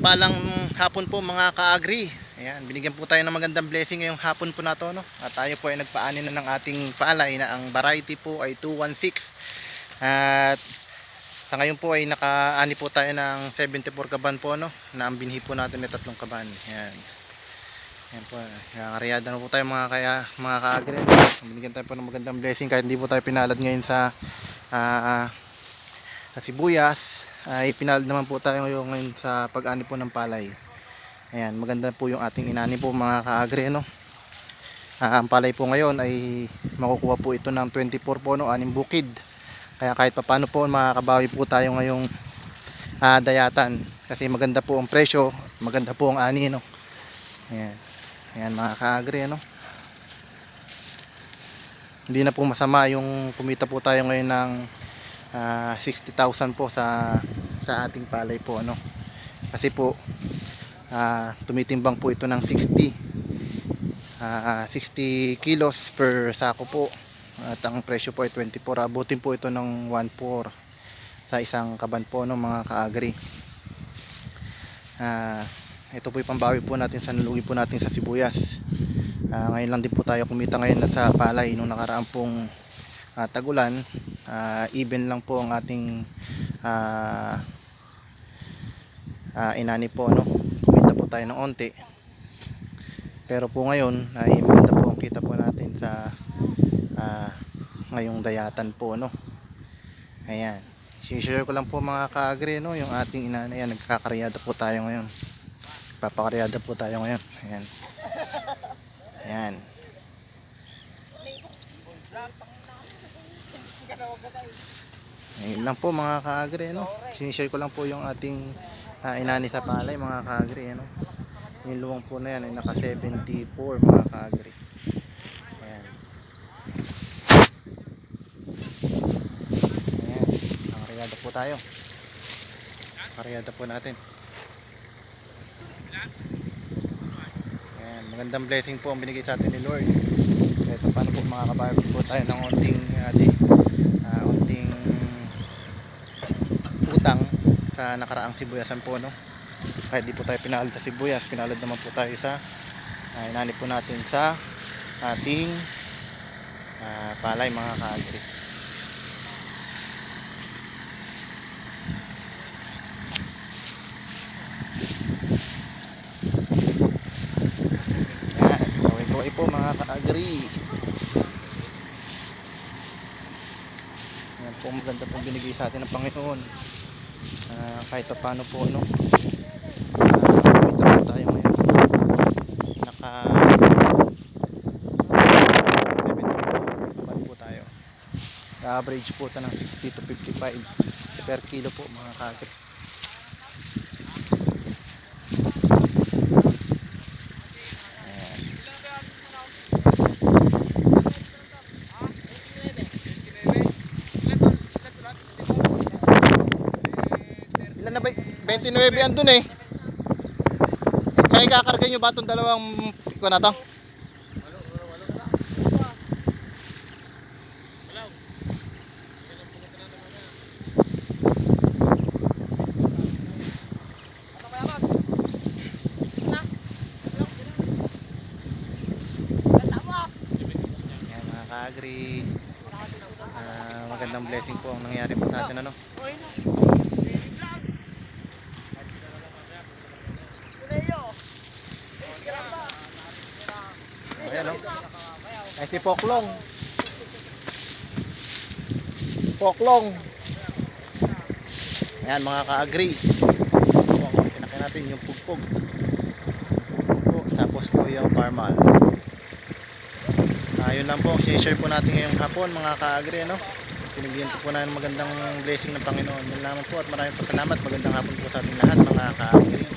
Mapagpalang hapon po mga ka-agri. Ayan, binigyan po tayo ng magandang blessing ngayong hapon po na to. No? At tayo po ay nagpaani na ng ating palay na ang variety po ay 216. At sa ngayon po ay nakaani po tayo ng 74 kaban po no? na ang binhi po natin ay tatlong kaban. Ayan. Ayan po. Kaya na po tayo mga, kaya, mga ka-agri. Binigyan tayo po ng magandang blessing kahit hindi po tayo pinalad ngayon sa ah, sa sibuyas ay pinalad naman po tayo ngayon, sa pag-ani po ng palay. Ayan, maganda po yung ating inani po mga kaagre no. Ah, ang palay po ngayon ay makukuha po ito ng 24 po no, anim bukid. Kaya kahit papaano po makakabawi po tayo ngayong ah, dayatan kasi maganda po ang presyo, maganda po ang ani no. Ayan. Ayan mga kaagre no. Hindi na po masama yung kumita po tayo ngayon ng ah, 60,000 po sa sa ating palay po ano. Kasi po ah, tumitimbang po ito ng 60 ah, 60 kilos per sako po. At ang presyo po ay 24. Abutin po ito ng 1.4 sa isang kaban po no mga kaagri. Ah, ito po yung pambawi po natin sa nalugi po natin sa sibuyas. Ah, ngayon lang din po tayo kumita ngayon sa palay nung nakaraan pong ah, tagulan. Ah, even lang po ang ating ah, ah, inani po no kumita po tayo ng onti. Pero po ngayon ay maganda po ang kita po natin sa ah, ngayong dayatan po no ayan. Share ko lang po mga kaagri no yung ating inani. Ayan nagkakaryada po tayo ngayon. Papakaryada po tayo ngayon. Ayan. Ayan Ayun lang po mga kaagri no. Sinishare ko lang po yung ating ah, inani sa palay mga kaagri no. Yung luwang po na yan ay naka 74 mga kaagri. Ayan. Ayan. Nakaryada po tayo. Nakaryada po natin. Ayan. Magandang blessing po ang binigay sa atin ni Lord. Kahit paano po makakabayad po tayo ng unting ating sa nakaraang sibuyasan po no? Kahit di po tayo pinalad sa sibuyas pinalad naman po tayo sa uh, inani po natin sa ating ah, palay mga kaagri yan kaway po mga kaagri yan po maganda pong binigay sa atin ng Panginoon Ah, kahit pa paano po no uh, kumita po tayo ngayon. Naka 7 po tayo. Average po ito ng 60 to 55 per kilo po mga kagri 29 ang dun eh. Kaya kakarga nyo ba itong dalawang ko na to? Agri. Uh, ah, magandang blessing po ang nangyari po sa atin ano. Ay si Poklong. Poklong. Ayan mga ka-agree. Pinakyan natin yung pugpog. Tapos po yung parmal. Ayun lang po. Share po natin ngayong hapon mga ka-agree. No? Pinibigyan ko po na ng magandang blessing ng Panginoon. Yun lamang po at maraming po salamat. Magandang hapon po sa ating lahat mga ka-agree.